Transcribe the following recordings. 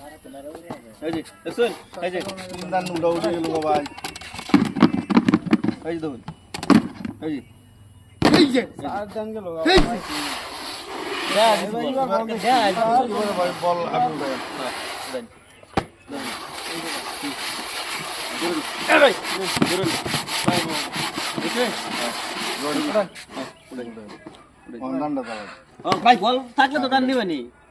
এই যে দেখুন এই যে। তিনদান নুডা উঠে গেল ভাই। এই যে দেখুন এই যে। এই যে। চার দান গেল এই যে। হ্যাঁ বল আপনি দেন হ্যাঁ, ভাই বল থাকলে তো দান দিবেনি।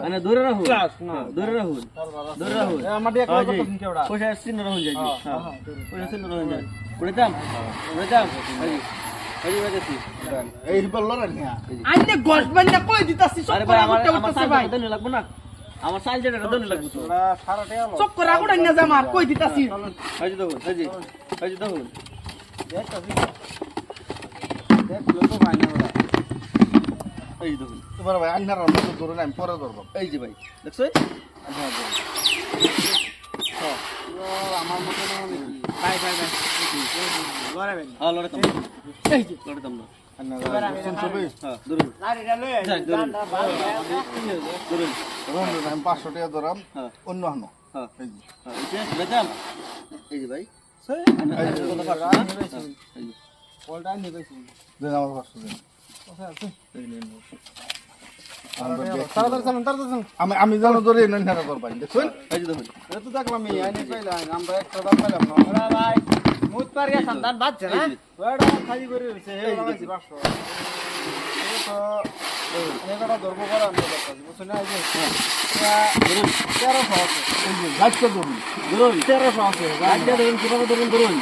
અને દૂર રહું દૂર રહું દૂર રહું પોષા સિન રહું જાય પોષા સિન રહું જાય ઉડતામ ઉડતામ আমার এই দেখুন এবার ভাই আন্নার ধরুন আমি পরে ধরবো এই যে ভাই দেখছ আন্নার আমার মতো ভাই ভাই ভাই লড়াবেন হ্যাঁ পাঁচশো টাকা ধরাম অন্য হানো এই যে ভাই আমার পাঁচশো আমি জানো ধরে নানা করবাই দেখুন তো দেখলাম আমি পাইলাম আমরা একটা দাম পাইলাম না ভাই মুত পারিয়া সন্তান বাচ্চা না ওটা খালি করে রয়েছে হে বাবাজি বাসো তো এই কথা ধর্ম করা আমরা দেখছি বুঝছ না এই যে তেরোশো আছে গাছটা ধরুন ধরুন তেরোশো আছে গাছটা ধরুন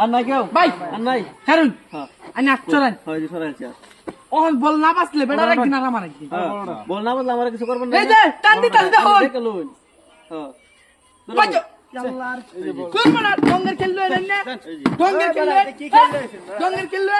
আর নাই কেউ? ভাই আর নাই? হ্যাঁ। আইনা চলেন। হয় সরেন স্যার অন বল না বাসলে বেটা রাখি না আমার রাখি বল না বাসলে আমার কিছু করবেন না এই যে টান দি টান দে হল হ্যাঁ। বাজো কুরবানা ডঙ্গের খেললো রে না। হ্যাঁ, ডঙ্গের খেললো ডঙ্গের খেললো